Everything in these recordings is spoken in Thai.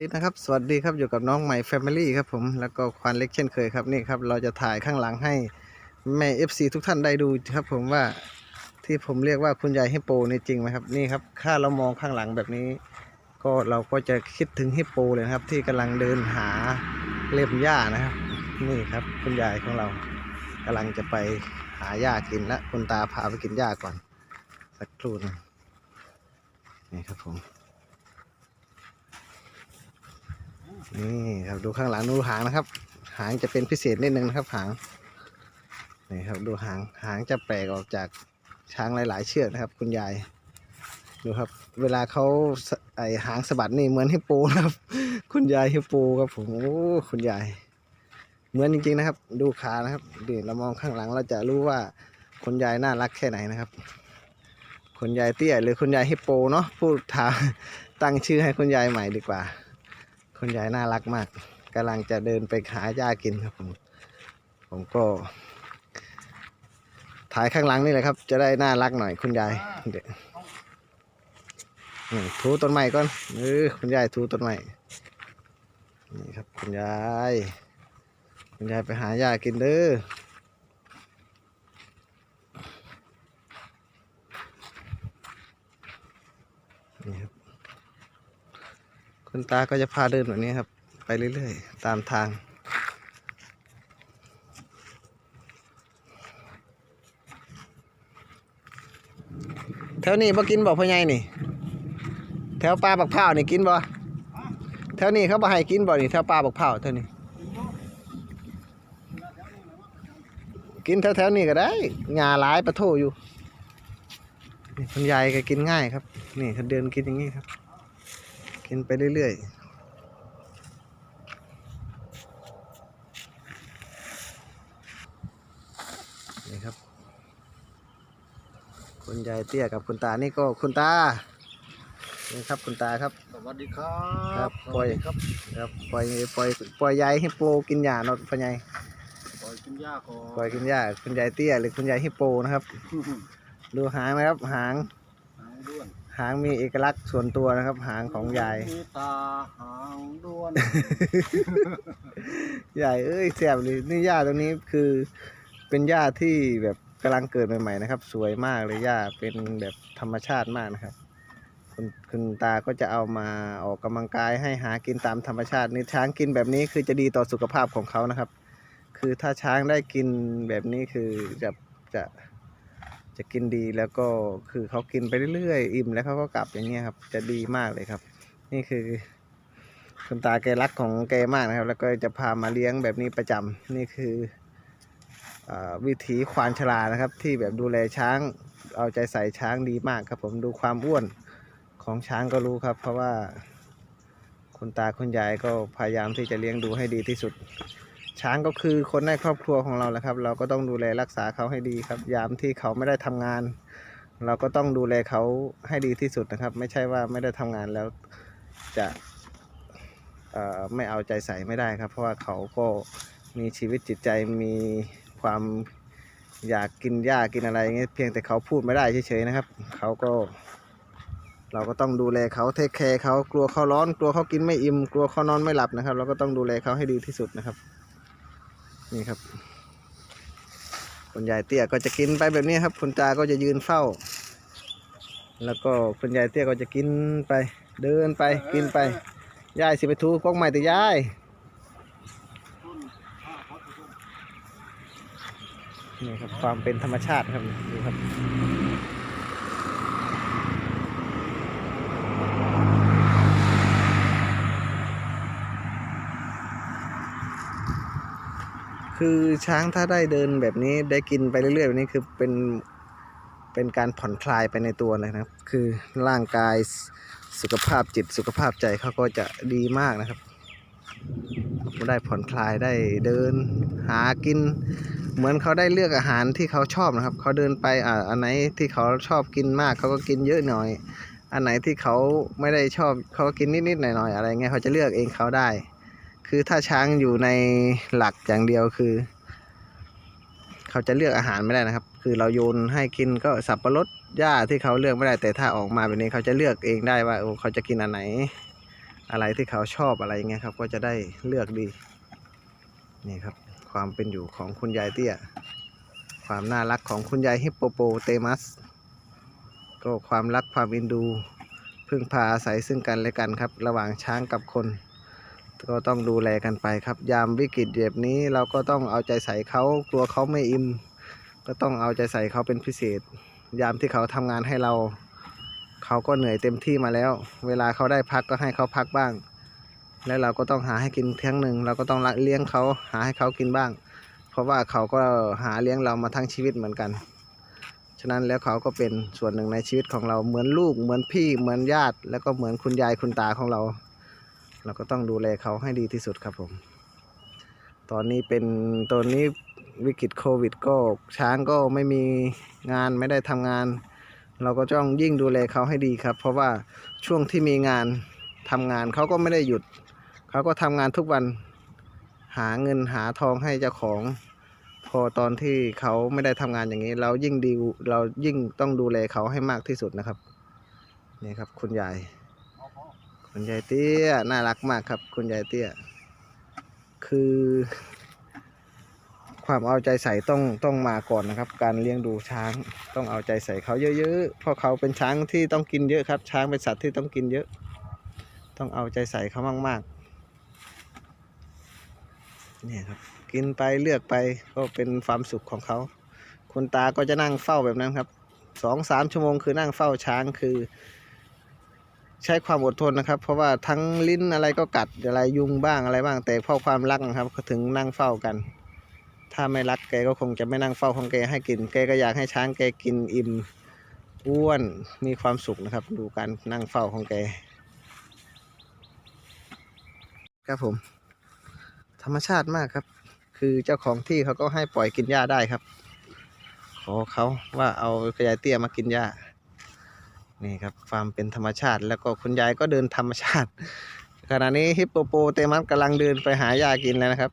นี่นะครับสวัสดีครับอยู่กับน้องใหม่แฟมิลี่ครับผมแล้วก็ควานเล็กเช่นเคยครับนี่ครับเราจะถ่ายข้างหลังให้แม่ FC ทุกท่านได้ดูครับผมว่าที่ผมเรียกว่าคุณยายฮิปโปนี่จริงไหมครับนี่ครับถ้าเรามองข้างหลังแบบนี้ ก็เราก็จะคิดถึงฮิปโปเลยนะครับ ที่กำลังเดินหาเล็บหญ้านะครับ นี่ครับคุณยายของเรากำลังจะไปหาหญ้ากินและคุณตาพาไปกินหญ้าก่อน สักครู่นึงนี่ครับผม นี่ครับดูข้างหลังดูหางนะครับ หางจะเป็นพิเศษนิดนึงนะครับหางนี่ครับดูหางหางจะแปลกออกจากช้างหลาย ๆ เชือกนะครับ คุณยายดูครับ เวลาเขาไอหางสะบัดนี่เหมือนฮิปโปนะครับ คุณยายฮิปโปครับผมโอ้คุณยาย เหมือนจริง ๆ นะครับ ดูขานะครับเดี๋ยวเรามองข้างหลังเราจะรู้ว่าคุณยายน่ารักแค่ไหนนะครับคุณยายเตี้ยหรือคุณยายฮิปโปเนาะพูดถามตั้งชื่อให้คุณยายใหม่ดีกว่า คุณยายน่ารักมากกำลังจะเดินไปหาหญ้ากินครับผมผมก็ ถ่ายข้างหลังนี่แหละครับ จะได้น่ารักหน่อยคุณยายเดี๋ยวนี่ถูต้นไม้ก่อนเออคุณยายถูต้นไม้นี่ครับคุณยาย คุณยายไปหาหญ้ากินเด้อนี่ครับ คุณตาก็จะพาเดินแบบนี้ครับ ไปเรื่อยๆ ตามทางแถวนี้บ่กินบ่พ่อใหญ่นี่ แถวปลาบักเผานี่กินบ่แถวนี้เขาบ่ให้กินบ่นี่แถวปลาบักเผาแถวนี้กินแถวๆนี้ก็ได้งาหลายปลาโทอยู่นี่คุณยายก็กินง่ายครับ นี่เขาเดินกินอย่างนี้ครับ กินไปเรื่อยๆนี่ครับ คุณยายเตี้ยกับคุณตานี่ก็คุณตา นี่ครับคุณตาครับ สวัสดีครับครับสปล่วัอยสดีครับครับปล่อยปล่อยปล่อยยายฮิปโปกินหญ้าเนาะพ่อใหญ่ปล่อยกินหญ้าก่อนปล่อยกินหญ้าคุณยายเตี้ยหรือคุณยายฮิปโปนะครับ ดูหางนะครับ หางหางด้วน หางมีเอกลักษณ์ส่วนตัวนะครับ หางของยาย มีตาหางด้วนใหญ่เอ้ยแซ่บเลยนี่หญ้าตรงนี้คือเป็นหญ้าที่แบบกำลังเกิดใหม่ๆนะครับ สวยมากเลยหญ้าเป็นแบบธรรมชาติมากนะครับ คุณคุณตาก็จะเอามาออกกำลังกายให้หากินตามธรรมชาตินี่ช้างกินแบบนี้คือจะดีต่อสุขภาพของเขานะครับ คือถ้าช้างได้กินแบบนี้คือจะจะ จะกินดีแล้วก็คือเขากินไปเรื่อยๆ อิ่มแล้วเขาก็กลับอย่างเงี้ยครับ จะดีมากเลยครับ นี่คือคุณตาแกรักของแกมากนะครับ แล้วก็จะพามาเลี้ยงแบบนี้ประจำนี่คืออวิถีควานชรานะครับ ที่แบบดูแลช้าง เอาใจใส่ช้างดีมากครับ ผมดูความอ้วนของช้างก็รู้ครับ เพราะว่าคุณตาคุณยายก็พยายามที่จะเลี้ยงดูให้ดีที่สุด ช้างก็คือคนในครอบครัวของเราแหละครับ เราก็ต้องดูแลรักษาเขาให้ดีครับ ยามที่เขาไม่ได้ทำงาน เราก็ต้องดูแลเขาให้ดีที่สุดนะครับ ไม่ใช่ว่าไม่ได้ทำงานแล้วจะไม่เอาใจใส่ไม่ได้ครับ เพราะว่าเขาก็มีชีวิตจิตใจมีความอยากกินหญ้ากินอะไรเงี้ยเพียงแต่เขาพูดไม่ได้เฉยๆนะครับ เขาก็ เราก็ต้องดูแลเขาเทคแคร์เขากลัวเขาร้อน กลัวเขากินไม่อิ่มกลัวเขานอนไม่หลับนะครับ เราก็ต้องดูแลเขาให้ดีที่สุดนะครับ นี่ครับคุณยายเตี้ยก็จะกินไปแบบนี้ครับ คุณตาก็จะยืนเฝ้า แล้วก็คุณยายเตี้ยก็จะกินไป เดินไปกินไปยายสิไปทูกล้องใหม่แต่ยายนี่ครับความเป็นธรรมชาติครับดูครับ คือช้างถ้าได้เดินแบบนี้ได้กินไปเรื่อยๆแบบนี้คือเป็นเป็นการผ่อนคลายไปในตัวเลยนะครับ คือร่างกายสุขภาพจิตสุขภาพใจเขาก็จะดีมากนะครับได้ผ่อนคลายได้เดินหากิน เหมือนเขาได้เลือกอาหารที่เขาชอบนะครับ เขาเดินไปอ่าอันไหนที่เขาชอบกินมากเขาก็กินเยอะหน่อย อันไหนที่เขาไม่ได้ชอบเขาก็กินนิดๆหน่อยๆอะไรเงี้ยเขาจะเลือกเองเขาได้ คือถ้าช้างอยู่ในหลักอย่างเดียวคือ เขาจะเลือกอาหารไม่ได้นะครับ คือเราโยนให้กินก็สับปะรดหญ้าที่เขาเลือกไม่ได้แต่ถ้าออกมาแบบนี้เขาจะเลือกเองได้ว่าโอ้เขาจะกินอันไหน อะไรที่เขาชอบอะไรเงี้ยครับ ก็จะได้เลือกดี นี่ครับ ความเป็นอยู่ของคุณยายเตี้ย ความน่ารักของคุณยายฮิปโปโปเตมัส ก็ความรักความอินดูพึ่งพาอาศัยซึ่งกันและกันครับ ระหว่างช้างกับคน ก็ต้องดูแลกันไปครับ ยามวิกฤตแบบนี้เราก็ต้องเอาใจใส่เขากลัวเขาไม่อิ่มก็ต้องเอาใจใส่เขาเป็นพิเศษ ยามที่เขาทำงานให้เรา เขาก็เหนื่อยเต็มที่มาแล้ว เวลาเขาได้พักก็ให้เขาพักบ้าง แล้วเราก็ต้องหาให้กินเที่ยงหนึ่งเราก็ต้องเลี้ยงเขาหาให้เขากินบ้าง เพราะว่าเขาก็หาเลี้ยงเรามาทั้งชีวิตเหมือนกัน ฉะนั้นแล้วเขาก็เป็นส่วนหนึ่งในชีวิตของเราเหมือนลูกเหมือนพี่เหมือนญาติ แล้วก็เหมือนคุณยายคุณตาของเรา เราก็ต้องดูแลเขาให้ดีที่สุดครับผม ตอนนี้เป็นตอนนี้วิกฤตโควิด ก็ช้างก็ไม่มีงานไม่ได้ทำงาน เราก็ต้องยิ่งดูแลเขาให้ดีครับ เพราะว่าช่วงที่มีงานทำงานเขาก็ไม่ได้หยุดเขาก็ทำงานทุกวันหาเงินหาทองให้เจ้าของ พอตอนที่เขาไม่ได้ทำงานอย่างนี้ เรายิ่งดีเรายิ่งต้องดูแลเขาให้มากที่สุดนะครับนี่ครับคุณยาย คุณยายเตี้ยน่ารักมากครับ คุณยายเตี้ย คือ ความเอาใจใส่ต้องต้องมาก่อนนะครับ การเลี้ยงดูช้างต้องเอาใจใส่เขาเยอะๆเพราะเขาเป็นช้างที่ต้องกินเยอะครับ ช้างเป็นสัตว์ที่ต้องกินเยอะ ต้องเอาใจใส่เขามากๆเนี่ยครับกินไปเลือกไปก็เป็นความสุขของเขาคุณตาก็จะนั่งเฝ้าแบบนั้นครับสองสามชั่วโมงคือนั่งเฝ้าช้างคือ ใช้ความอดทนนะครับ เพราะว่าทั้งลิ้นอะไรก็กัดอะไรยุงบ้างอะไรบ้าง แต่เพราะความรักนะครับก็ถึงนั่งเฝ้ากัน ถ้าไม่รักแกก็คงจะไม่นั่งเฝ้าของแกให้กินแกก็อยากให้ช้างแกกินอิ่มอ้วนมีความสุขนะครับ ดูการนั่งเฝ้าของแกครับผม ธรรมชาติมากครับ คือเจ้าของที่เขาก็ให้ปล่อยกินหญ้าได้ครับ ขอเขาว่าเอาขยายเตี้ยมากินหญ้า นี่ครับความเป็นธรรมชาติ แล้วก็คุณยายก็เดินธรรมชาติ ขณะนี้ฮิปโปโปเตมัสกำลังเดินไปหาหญ้ากินแล้วนะครับ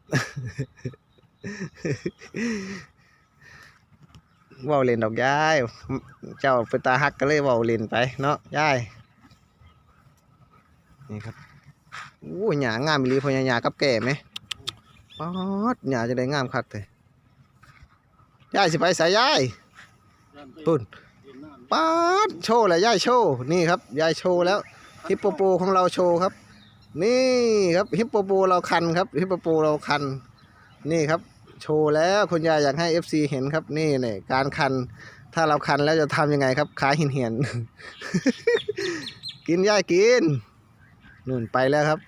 เว่าเล่นดอกยาย เจ้าเป็นตาฮักก็เลยเว่าเล่นไปเนาะยายนี่ครับอู้หญ้างามอีหลีพอหญ้ากับแก่ไหมป๊อดหญ้าจะได้งามคักเลยยายสิไปสายยายปุ่น ป๊าดโชว์เลยยายโชว์นี่ครับยายโชว์แล้วฮิปโปโปของเราโชว์ครับ นี่ครับฮิปโปโปเราคันครับฮิปโปโปเราคัน นี่ครับ โชว์แล้วคุณยายอยากให้ FC เห็นครับนี่เนี่ยการคัน ถ้าเราคันแล้วจะทำยังไงครับขาหินเหียนกินยายกินนู่นไปแล้วครับ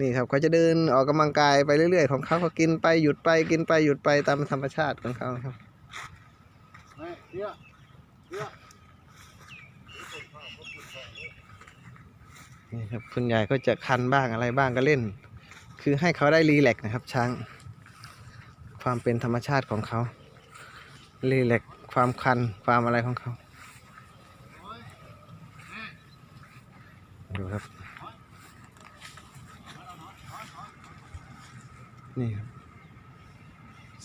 นี่ครับเขาจะเดินออกกำลังกายไปเรื่อยๆของเขาเขากินไปหยุดไปกินไปหยุดไปตามธรรมชาติของเขาครับ นี่ครับคุณยายก็จะคันบ้างอะไรบ้างก็เล่น คือให้เขาได้รีแลกซ์นะครับ ช้าง ความเป็นธรรมชาติของเขารีแลกซ์ความคันความอะไรของเขาดูครับ นี่ครับ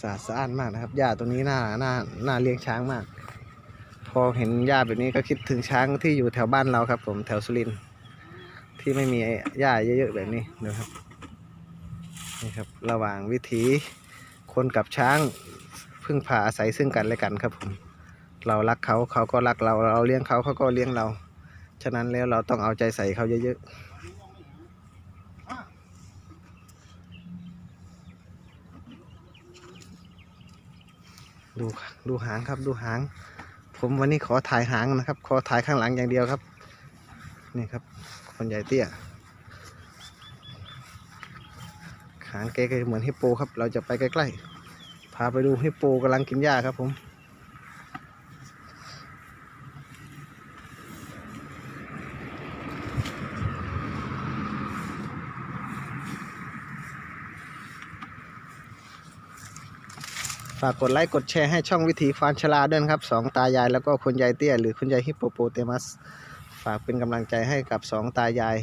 สะอาดสะอ้านมากนะครับหญ้าตรงนี้น่าน่าน่าเลี้ยงช้างมาก พอเห็นหญ้าแบบนี้ก็คิดถึงช้างที่อยู่แถวบ้านเราครับ ผมแถวสุรินทร์ที่ไม่มีหญ้าเยอะๆแบบนี้นะครับนี่ครับ ระหว่างวิถีคนกับช้าง พึ่งพาอาศัยซึ่งกันและกันครับผม เรารักเขาเขาก็รักเรา เราเลี้ยงเขาเขาก็เลี้ยงเรา ฉะนั้นแล้วเราต้องเอาใจใส่เขาเยอะๆดูดูหางครับดูหาง ผมวันนี้ขอถ่ายหางนะครับ ขอถ่ายข้างหลังอย่างเดียวครับ นี่ครับ คนใหญ่เตี้ยหางแกก็เหมือนฮิปโปครับ เราจะไปใกล้ๆ พาไปดูฮิปโปกำลังกินหญ้าครับผม ฝากกดไลค์กดแชร์ให้ช่องวิถีควานชลาด้วยนะครับสองตายายแล้วก็คุณยายเตี้ยหรือคุณยายฮิปโปโปเตมัส ฝากเป็นกำลังใจให้กับสองตายาย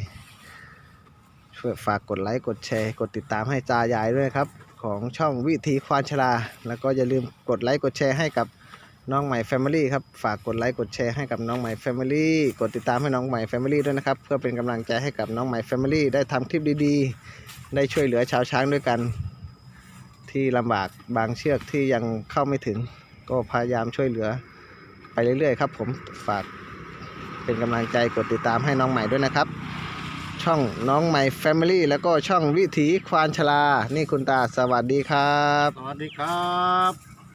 ช่วยฝากกดไลค์กดแชร์ กดติดตามให้ตายายด้วยครับ ของช่องวิถีควานชลา แล้วก็อย่าลืมกดไลค์กดแชร์ให้กับน้องใหม่แฟมิลี่ครับ ฝากกดไลค์กดแชร์ให้กับน้องใหม่แฟมิลี่กดติดตามให้น้องใหม่แฟมิลี่ด้วยนะครับ เพื่อเป็นกำลังใจให้กับน้องใหม่แฟมิลี่ได้ทำคลิปดีๆ ได้ช่วยเหลือชาวช้างด้วยกัน ที่ลำบากบางเชือกที่ยังเข้าไม่ถึง ก็พยายามช่วยเหลือไปเรื่อยๆครับ ผมฝากเป็นกำลังใจกดติดตามให้น้องใหม่ด้วยนะครับ ช่องน้องใหม่แฟมิลี่แล้วก็ช่องวิถีควานชลา นี่คุณตาสวัสดีครับ สวัสดีครับ